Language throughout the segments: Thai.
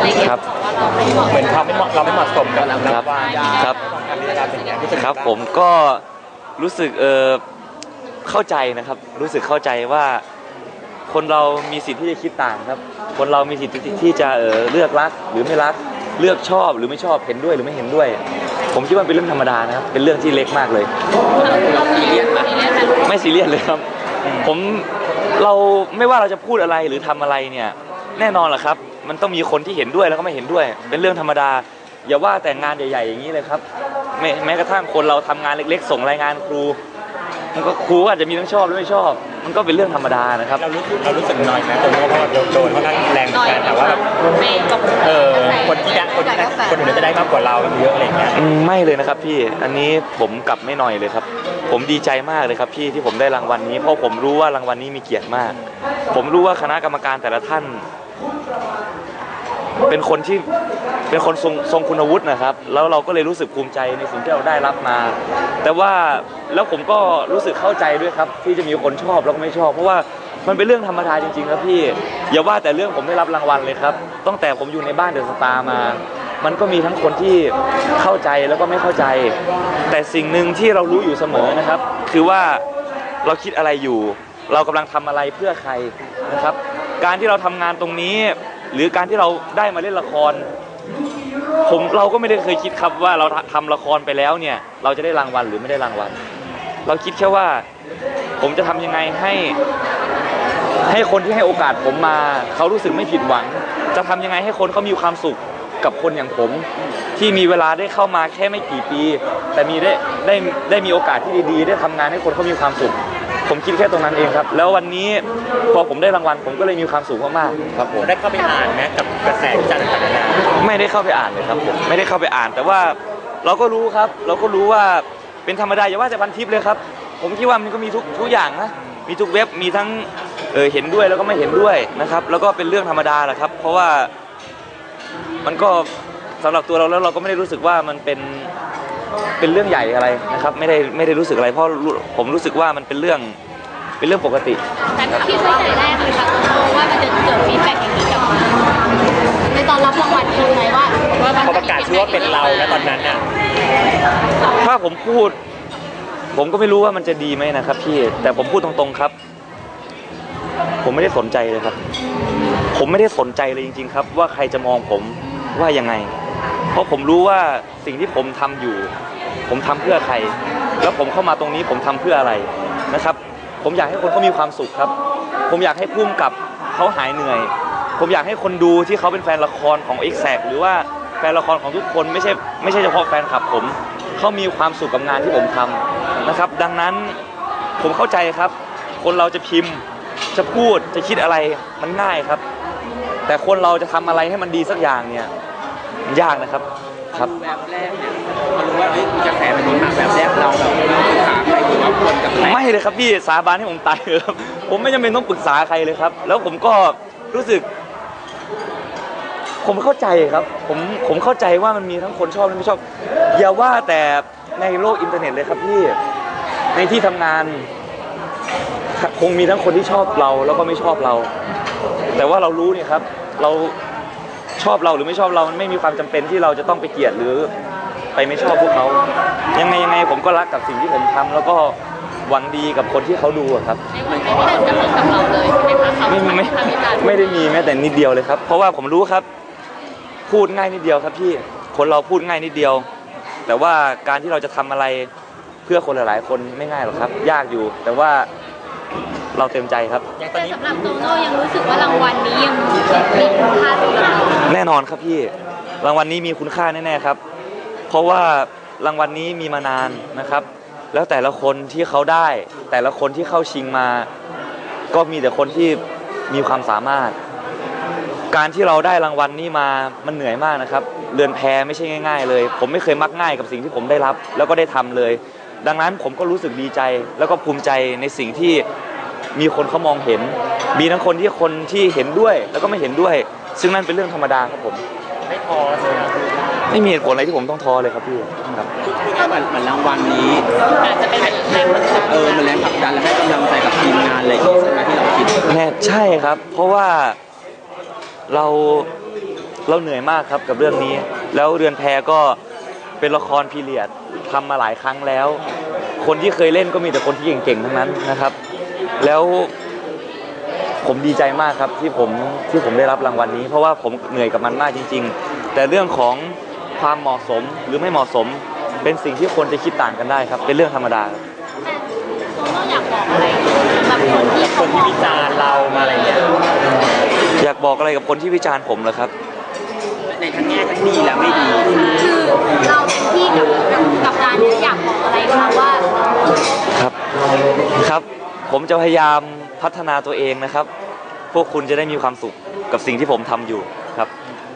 อะไรเงี้ยครับบอกว่าเราไม่เหมาะเหมือนเขาไม่เหมาะเราไม่เหมาะสมกับครับวานครับ การมีการเป็นอย่างนี้รู้สึกครับผมก็รู้สึกเออเข้าใจนะครับ รู้สึกเข้าใจว่า คนเรามีสิทธิ์ที่จะคิดต่างครับ คนเรามีสิทธิ์ที่ที่จะเออเลือกรักหรือไม่รักเลือกชอบหรือไม่ชอบเห็นด้วยหรือไม่เห็นด้วย ผมคิดว่าเป็นเรื่องธรรมดานะครับ เป็นเรื่องที่เล็กมากเลย เราซีเรียสไหมซีเรียสไหมไม่ซีเรียสเลยครับ ผมเราไม่ว่าเราจะพูดอะไรหรือทำอะไรเนี่ย แน่นอนแหละครับ มันต้องมีคนที่เห็นด้วยแล้วก็ไม่เห็นด้วย เป็นเรื่องธรรมดา อย่าว่าแต่งานใหญ่ๆอย่างนี้เลยครับแม้แม้กระทั่งคนเราทำงานเล็กๆ ส่งรายงานครู มันก็ครูก็อาจจะมีทั้งชอบและไม่ชอบ มันก็เป็นเรื่องธรรมดานะครับ เรารู้สึกเรารู้สึกน้อยไหมตรงนี้เพราะว่าโดนค่อนข้างแรงเหมืน้ออนยกันแต่ว่าแบบไม่จบเออคนที่ได้คนที่ได้คนอื่นจะได้มากกว่าเราเยอะอะไรอย่างเงี้ยอืมไม่เลยนะครับพี่ อันนี้ผมกลับไม่น้อยเลยครับ ผมดีใจมากเลยครับพี่ที่ผมได้รางวัลนี้ เพราะผมรู้ว่ารางวัลนี้มีเกียรติมาก ผมรู้ว่าคณะกรรมการแต่ละท่าน เป็นคนที่เป็นคนทรงทรงคุณวุฒินะครับ แล้วเราก็เลยรู้สึกภูมิใจในสิ่งที่เราได้รับมา แต่ว่าแล้วผมก็รู้สึกเข้าใจด้วยครับ ที่จะมีคนชอบแล้วก็ไม่ชอบ เพราะว่ามันเป็นเรื่องธรรมดาจริงๆครับพี่อย่าว่าแต่เรื่องผมได้รับรางวัลเลยครับตั้งแต่ผมอยู่ในบ้านเดอะสตาร์มา มันก็มีทั้งคนที่เข้าใจแล้วก็ไม่เข้าใจ แต่สิ่งหนึ่งที่เรารู้อยู่เสมอนะครับ คือว่าเราคิดอะไรอยู่ เรากำลังทำอะไรเพื่อใครนะครับ การที่เราทำงานตรงนี้ หรือการที่เราได้มาเล่นละคร ผมเราก็ไม่ได้เคยคิดครับว่าเราทำละครไปแล้วเนี่ย เราจะได้รางวัลหรือไม่ได้รางวัล เราคิดแค่ว่า ผมจะทำยังไงให้ ให้คนที่ให้โอกาสผมมา เขารู้สึกไม่ผิดหวัง จะทำยังไงให้คนเขามีความสุขกับคนอย่างผมที่มีเวลาได้เข้ามาแค่ไม่กี่ปี แต่มีได้ได้ได้มีโอกาสที่ดีๆ ได้ทำงานให้คนเขามีความสุข ผมคิดแค่ตรงนั้นเองครับ แล้ววันนี้พอผมได้รางวัลผมก็เลยมีความสุขมากๆครับผม ได้เข้าไปอ่านไหมกับกระแสวิจารณ์ต่างๆนานาไม่ได้เข้าไปอ่านเลยครับผมไม่ได้เข้าไปอ่าน แต่ว่าเราก็รู้ครับ เราก็รู้ว่าเป็นธรรมดาอย่าว่าแต่พันทิปเลยครับ ผมคิดว่ามันก็มีทุกทุกอย่างนะมีทุกเว็บมีทั้งเออเห็นด้วยแล้วก็ไม่เห็นด้วยนะครับ แล้วก็เป็นเรื่องธรรมดาแหละครับ เพราะว่ามันก็สำหรับตัวเราแล้วเราก็ไม่ได้รู้สึกว่ามันเป็น เป็นเรื่องใหญ่อะไรนะครับ ไม่ได้ไม่ได้รู้สึกอะไร เพราะรู้ผมรู้สึกว่ามันเป็นเรื่องเป็นเรื่องปกติแต่คิดไว้แต่แรกเลยค่ะว่ามันจะเกิดฟีดแบ็กอย่างนี้กลับมาในตอนรับรางวัลคิดไหมว่าว่ามันพอประกาศชื่อว่าเป็นเราแล้วตอนนั้นน่ะถ้าผมพูด ผมก็ไม่รู้ว่ามันจะดีไหมนะครับพี่แต่ผมพูดตรงๆครับ ผมไม่ได้สนใจเลยครับ ผมไม่ได้สนใจเลยจริง ๆ ครับ ว่าใครจะมองผมว่ายังไง เพราะผมรู้ว่าสิ่งที่ผมทำอยู่ ผมทำเพื่อใคร แล้วผมเข้ามาตรงนี้ผมทำเพื่ออะไรนะครับ ผมอยากให้คนเขามีความสุขครับ ผมอยากให้พุ่มกับเขาหายเหนื่อย ผมอยากให้คนดูที่เขาเป็นแฟนละครของ x อ็หรือว่าแฟนละครของทุกคนไม่ใช่ไม่ใช่เฉพาะแฟนคลับผมเขามีความสุขกับงานที่ผมทำนะครับ ดังนั้นผมเข้าใจครับ คนเราจะพิมพ์จะพูดจะคิดอะไรมันง่ายครับ แต่คนเราจะทำอะไรให้มันดีสักอย่างเนี่ย ยากนะครับครับ แบบแรกเนี่ยพอรู้ว่าเอ้ยมีกระแสแบบนี้มาแบบแรกเราแบบเราปรึกษาใครหรือว่าควรกับใครไม่เลยครับพี่สาบานให้ผมตายเถอะครับผมไม่จำเป็นต้องปรึกษาใครเลยครับ แล้วผมก็รู้สึก ผมเข้าใจครับ ผมผมเข้าใจว่ามันมีทั้งคนชอบและไม่ชอบ อย่าว่าแต่ในโลกอินเทอร์เน็ตเลยครับพี่ ในที่ทำงาน คงมีทั้งคนที่ชอบเราแล้วก็ไม่ชอบเรา แต่ว่าเรารู้เนี่ยครับ เรา ชอบเราหรือไม่ชอบเรามันไม่มีความจำเป็นที่เราจะต้องไปเกลียดหรือไปไม่ชอบพวกเขา ยังไงยังไงผมก็รักกับสิ่งที่ผมทำแล้วก็หวังดีกับคนที่เขาดูอะครับในวันนี้ไม่ได้กระทบกับเราเลยใช่ไหมคะเขาไม่ไม่ทำวิจารณ์ไม่ได้มีแม้แต่นิดเดียวเลยครับ เพราะว่าผมรู้ครับ พูดง่ายนิดเดียวครับพี่คนเราพูดง่ายนิดเดียว แต่ว่าการที่เราจะทำอะไรเพื่อคนหลายๆ คนไม่ง่ายหรอกครับ ยากอยู่ แต่ว่า เราเต็มใจครับอย่างตอนแต่นี้สำหรับโตโน่ยังรู้สึกว่ารางวัลนี้ยังมีคุณค่าสำหรับเราแน่นอนครับพี่รางวัลนี้มีคุณค่าแน่ๆครับ เพราะว่ารางวัลนี้มีมานานนะครับ แล้วแต่ละคนที่เขาได้ แต่ละคนที่เข้าชิงมา ก็มีแต่คนที่มีความสามารถ การที่เราได้รางวัลนี้มามันเหนื่อยมากนะครับเรือนแพไม่ใช่ง่าย ๆ เลย ผมไม่เคยมักง่ายกับสิ่งที่ผมได้รับ แล้วก็ได้ทำเลย ดังนั้นผมก็รู้สึกดีใจ แล้วก็ภูมิใจในสิ่งที่ มีคนเขามองเห็น มีทั้งคนที่คนที่เห็นด้วยแล้วก็ไม่เห็นด้วย ซึ่งนั่นเป็นเรื่องธรรมดาครับผมไม่พอเลยอะไม่มีเหตุผลอะไรที่ผมต้องท้อเลยครับพี่ครับคือง่ายๆเหมือนเหมือนรางวัลนี้ อาจจะเป็นแรงบันดาลใจเออมันแรงผลักดันและให้กำลังใจกับทีมงานอะไรอย่างงี้ใช่ไหมที่เราคิดแน่ใช่ครับ เพราะว่าเราเราเหนื่อยมากครับกับเรื่องนี้ แล้วเรือนแพก็เป็นละครพีเรียดทำมาหลายครั้งแล้ว คนที่เคยเล่นก็มีแต่คนที่เก่งๆทั้งนั้นนะครับ แล้วผมดีใจมากครับที่ผมที่ผมได้รับรางวัลนี้ เพราะว่าผมเหนื่อยกับมันมากจริง ๆ แต่เรื่องของความเหมาะสมหรือไม่เหมาะสม เป็นสิ่งที่คนจะคิดต่างกันได้ครับ เป็นเรื่องธรรมดาครับโตโน่อยากบอกอะไรสำหรับคนที่คเขานมที่องวิจารณ์เรามาอะไรเงี้ยอยากบอกอะไรกับคนที่วิจารณ์ผมเหรอครับ ในทั้งแง่ทั้งดีและไม่ดี คือเราเป็นพี่กับกับการเนี่ยอยากบอกอะไรเขาว่า ครับครับ ผมจะพยายามพัฒนาตัวเองนะครับ พวกคุณจะได้มีความสุขกับสิ่งที่ผมทำอยู่ครับ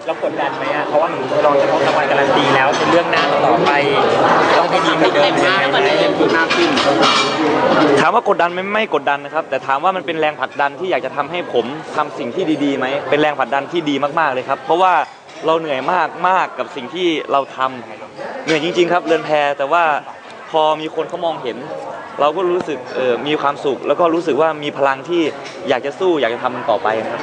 เรากดดันไหมอะเพราะว่าเราจะต้องรางวัลการันตีแล้วในเรื่องหน้าต่อไปต้องให้ดีกว่าเดิเต็มมยัมางไงมันไหมมากขึ้นถามว่ากดดันไหมไม่กดดันนะครับ แต่ถามว่ามันเป็นแรงผลักดันที่อยากจะทำให้ผมทำสิ่งที่ดีๆไหมเป็นแรงผลักดันที่ดีมากๆเลยครับ เพราะว่าเราเหนื่อยมากมากกับสิ่งที่เราทำเหนื่อยจริง ๆ ครับเรือนแพแต่ว่า พอมีคนเขามองเห็น เราก็รู้สึกออมีความสุข แล้วก็รู้สึกว่ามีพลังที่อยากจะสู้อยากจะทำมันต่อไปนะครับ